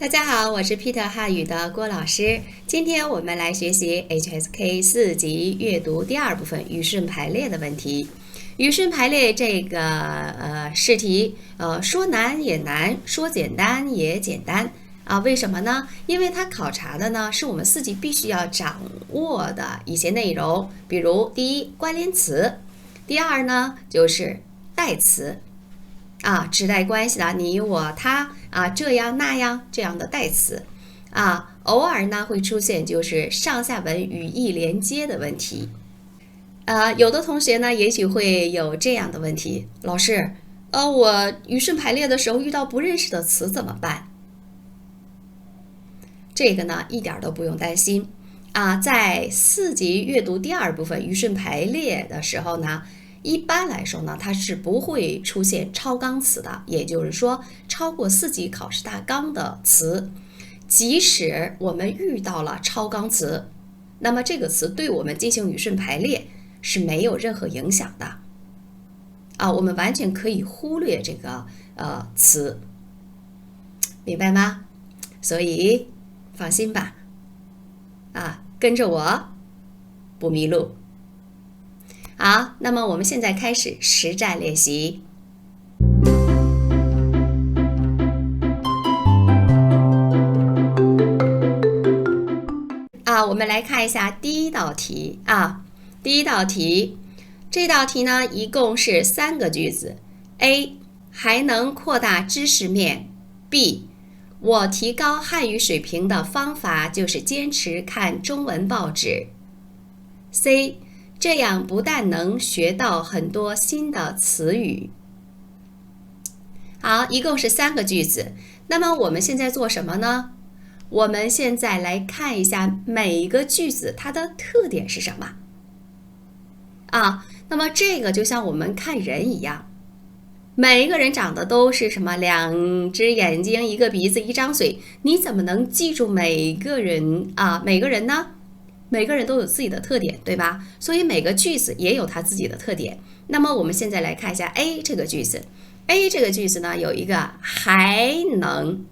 大家好，我是 Peter 汉语的郭老师。今天我们来学习 HSK 四级阅读第二部分语顺排列的问题。语顺排列这个呃试题，呃说难也难，说简单也简单啊？为什么呢？因为它考察的呢是我们四级必须要掌握的一些内容，比如第一关联词，第二呢就是代词。啊，指代关系的你、我、他啊，这样那样这样的代词啊，偶尔呢会出现就是上下文语义连接的问题。呃，有的同学呢也许会有这样的问题，老师，呃，我语顺排列的时候遇到不认识的词怎么办？这个呢一点都不用担心啊，在四级阅读第二部分语顺排列的时候呢。一般来说呢，它是不会出现超纲词的，也就是说，超过四级考试大纲的词，即使我们遇到了超纲词，那么这个词对我们进行语顺排列是没有任何影响的，啊，我们完全可以忽略这个呃词，明白吗？所以放心吧，啊，跟着我，不迷路。好，那么我们现在开始实战练习。啊，我们来看一下第一道题啊。第一道题，这道题呢一共是三个句子。A 还能扩大知识面。B 我提高汉语水平的方法就是坚持看中文报纸。C 这样不但能学到很多新的词语，好，一共是三个句子。那么我们现在做什么呢？我们现在来看一下每一个句子它的特点是什么啊？那么这个就像我们看人一样，每一个人长得都是什么？两只眼睛，一个鼻子，一张嘴，你怎么能记住每个人啊？每个人呢？每个人都有自己的特点，对吧？所以每个句子也有它自己的特点。那么我们现在来看一下 A 这个句子，A 这个句子呢有一个还能，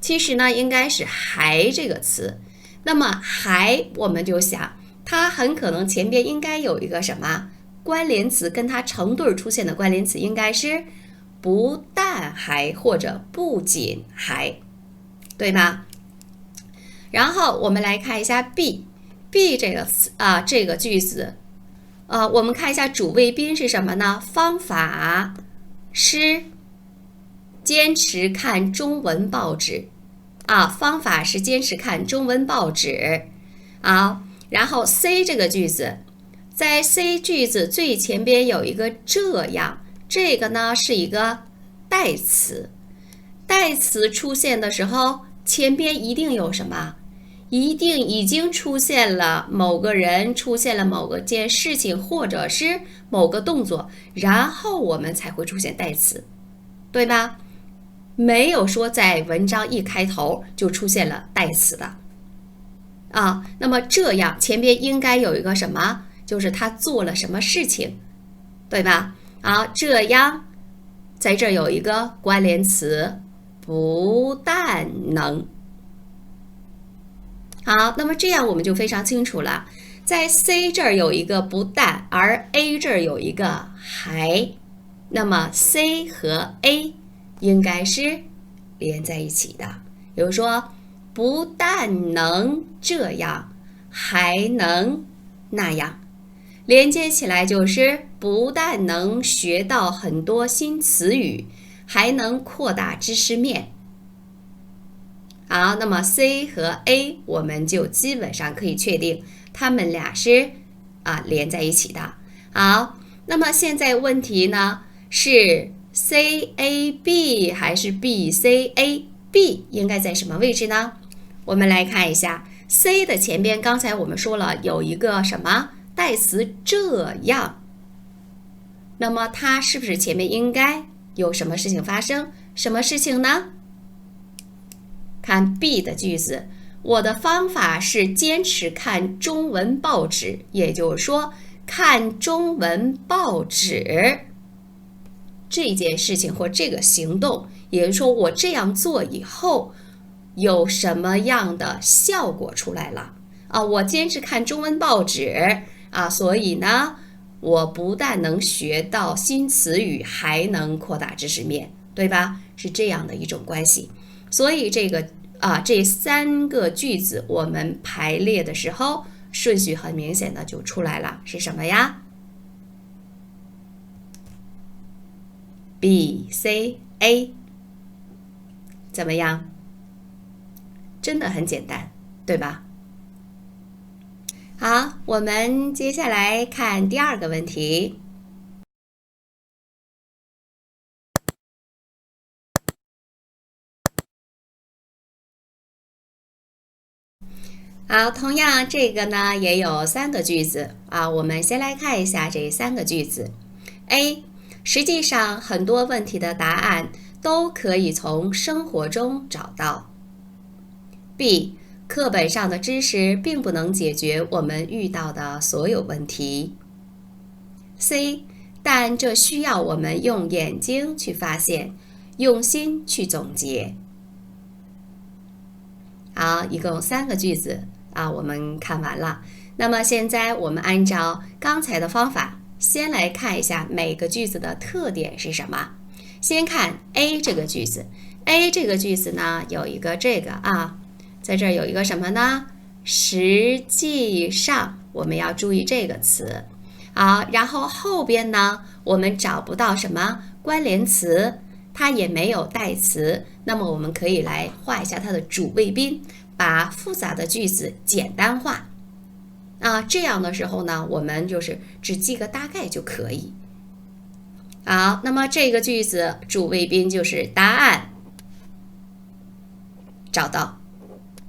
其实呢应该是还这个词。那么还我们就想，它很可能前边应该有一个什么关联词，跟它成对出现的关联词应该是不但还或者不仅还，对吗？然后我们来看一下 B。B 这个词啊，这个句子，呃，我们看一下主谓宾是什么呢？方法是坚持看中文报纸啊，方法是坚持看中文报纸啊。然后 C 这个句子，在 C 句子最前边有一个这样，这个呢是一个代词，代词出现的时候，前边一定有什么？一定已经出现了某个人，出现了某个件事情，或者是某个动作，然后我们才会出现代词，对吧？没有说在文章一开头就出现了代词的啊。那么这样前边应该有一个什么？就是他做了什么事情，对吧？好，这样在这有一个关联词，不但能。好，那么这样我们就非常清楚了，在 C 这儿有一个不但，而 A 这儿有一个还，那么 C 和 A 应该是连在一起的。比如说，不但能这样，还能那样，连接起来就是不但能学到很多新词语，还能扩大知识面。好，那么 C 和 A 我们就基本上可以确定，它们俩是啊连在一起的。好，那么现在问题呢是 C A B 还是 B C A？B 应该在什么位置呢？我们来看一下 C 的前边，刚才我们说了有一个什么代词这样，那么它是不是前面应该有什么事情发生？什么事情呢？看 B 的句子，我的方法是坚持看中文报纸，也就是说，看中文报纸这件事情或这个行动，也就是说，我这样做以后，有什么样的效果出来了啊？我坚持看中文报纸啊，所以呢，我不但能学到新词语，还能扩大知识面，对吧？是这样的一种关系。所以这个啊，这三个句子我们排列的时候，顺序很明显的就出来了，是什么呀？B C A。怎么样？真的很简单，对吧？好，我们接下来看第二个问题。好，同样这个呢也有三个句子啊，我们先来看一下这三个句子。A，实际上很多问题的答案。都可以从生活中找到。B，课本上的知识并不能解决我们遇到的所有问题。C，但这需要我们用眼睛去发现，用心去总结。好，一共三个句子啊，我们看完了。那么现在我们按照刚才的方法，先来看一下每个句子的特点是什么。先看 A 这个句子，A 这个句子呢有一个这个啊，在这儿有一个什么呢？实际上我们要注意这个词，好，然后后边呢我们找不到什么关联词，它也没有代词，那么我们可以来画一下它的主谓宾，把复杂的句子简单化啊，这样的时候呢，我们就是只记个大概就可以。好，那么这个句子主谓宾就是答案，找到，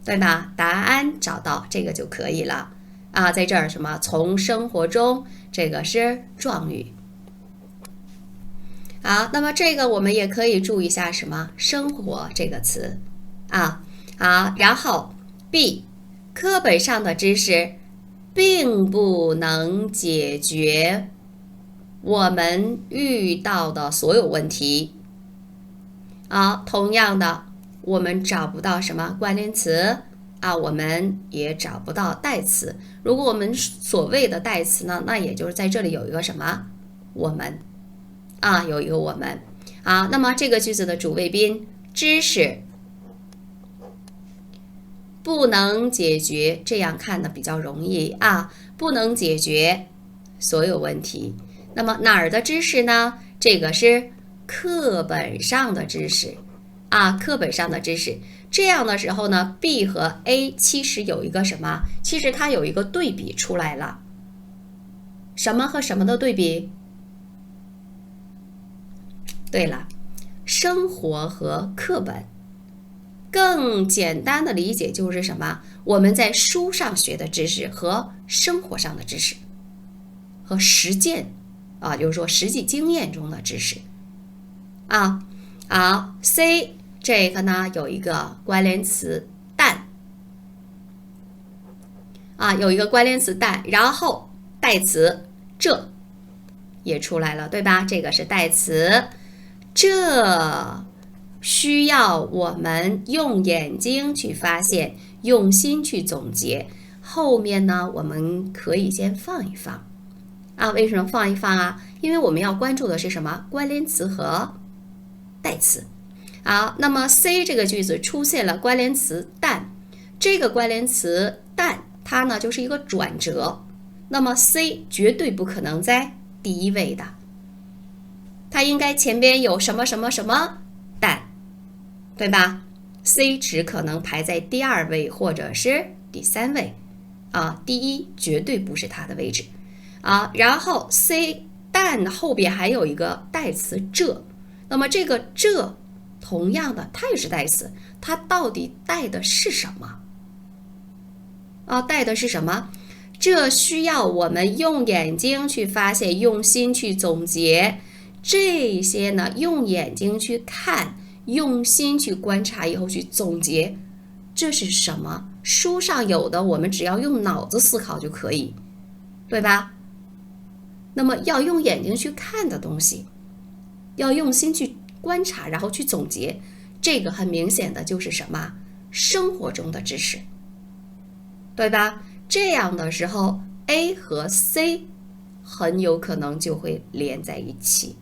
对吧？答案找到这个就可以了啊。在这儿什么？从生活中，这个是状语。好，那么这个我们也可以注意一下什么？生活这个词啊。好，然后 B，课本上的知识并不能解决。我们遇到的所有问题，好，同样的，我们找不到什么关联词啊，我们也找不到代词。如果我们所谓的代词呢，那也就是在这里有一个什么我们啊，有一个我们好。那么这个句子的主谓宾知识不能解决，这样看的比较容易啊，不能解决所有问题。那么哪儿的知识呢？这个是课本上的知识啊，课本上的知识。这样的时候呢，B 和 A 其实有一个什么？其实它有一个对比出来了。什么和什么的对比？对了，生活和课本。更简单的理解就是什么？我们在书上学的知识和生活上的知识和实践。啊，就是说实际经验中的知识，啊，好，C 这个呢有一个关联词但，啊，有一个关联词但，然后代词这也出来了，对吧？这个是代词，这需要我们用眼睛去发现，用心去总结。后面呢，我们可以先放一放。啊，为什么放一放啊？因为我们要关注的是什么？关联词和代词。好，那么 C 这个句子出现了关联词但，这个关联词但它呢就是一个转折。那么 C 绝对不可能在第一位的，它应该前边有什么什么什么，对吧？C 只可能排在第二位或者是第三位，啊，第一绝对不是它的位置。啊，然后 C 但后边还有一个代词这，那么这个这同样的它也是代词，它到底带的是什么？啊，带的是什么？这需要我们用眼睛去发现，用心去总结这些呢？用眼睛去看，用心去观察以后去总结，这是什么？书上有的，我们只要用脑子思考就可以，对吧？那么要用眼睛去看的东西，要用心去观察，然后去总结，这个很明显的就是什么？生活中的知识，对吧？这样的时候，A 和 C 很有可能就会连在一起，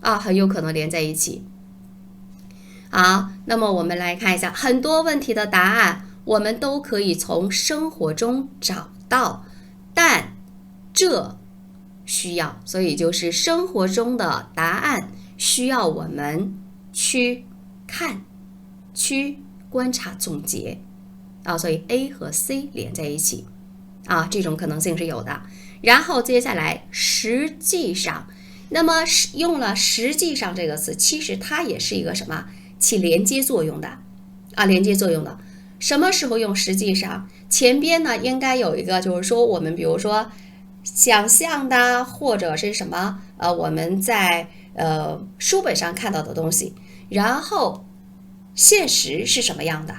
啊，很有可能连在一起。好，那么我们来看一下很多问题的答案，我们都可以从生活中找到，但这需要，所以就是生活中的答案需要我们去看、去观察、总结啊，所以 A 和 C 连在一起啊，这种可能性是有的。然后接下来实际上，那么用了“实际上”这个词，其实它也是一个什么？起连接作用的，啊，连接作用的，什么时候用？实际上前边呢应该有一个，就是说我们比如说想象的或者是什么，呃，我们在呃书本上看到的东西，然后现实是什么样的？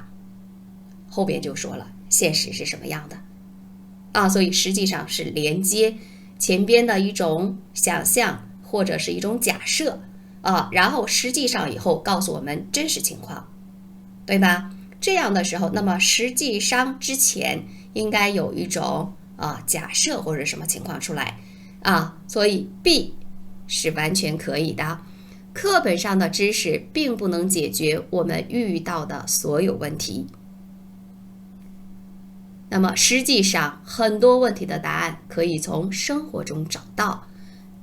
后边就说了现实是什么样的，啊，所以实际上是连接前边的一种想象或者是一种假设。啊，然后实际上以后告诉我们真实情况，对吧？这样的时候，那么实际上之前应该有一种啊假设或者什么情况出来啊，所以 B 是完全可以的。课本上的知识并不能解决我们遇到的所有问题，那么实际上很多问题的答案可以从生活中找到。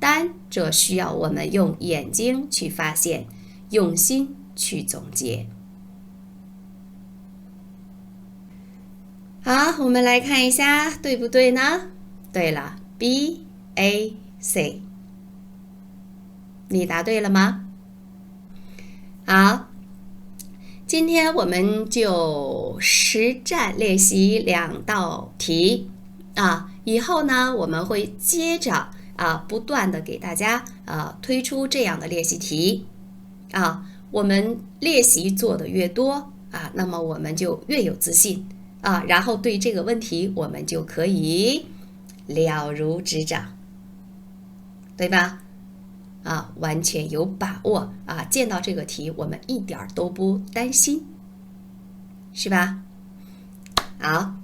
但这需要我们用眼睛去发现，用心去总结。好，我们来看一下，对不对呢？对了，B、A、C，你答对了吗？好，今天我们就实战练习两道题啊，以后呢，我们会接着。啊，不断的给大家啊推出这样的练习题，啊，我们练习做的越多啊，那么我们就越有自信啊，然后对这个问题我们就可以了如指掌，对吧？啊，完全有把握啊，见到这个题我们一点都不担心，是吧？好，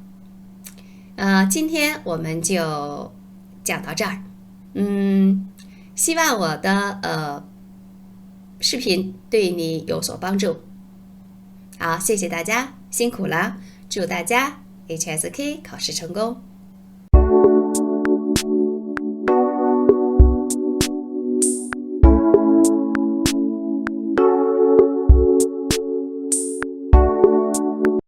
呃，今天我们就讲到这儿。嗯，希望我的呃视频对你有所帮助。好，谢谢大家，辛苦了，祝大家 HSK 考试成功。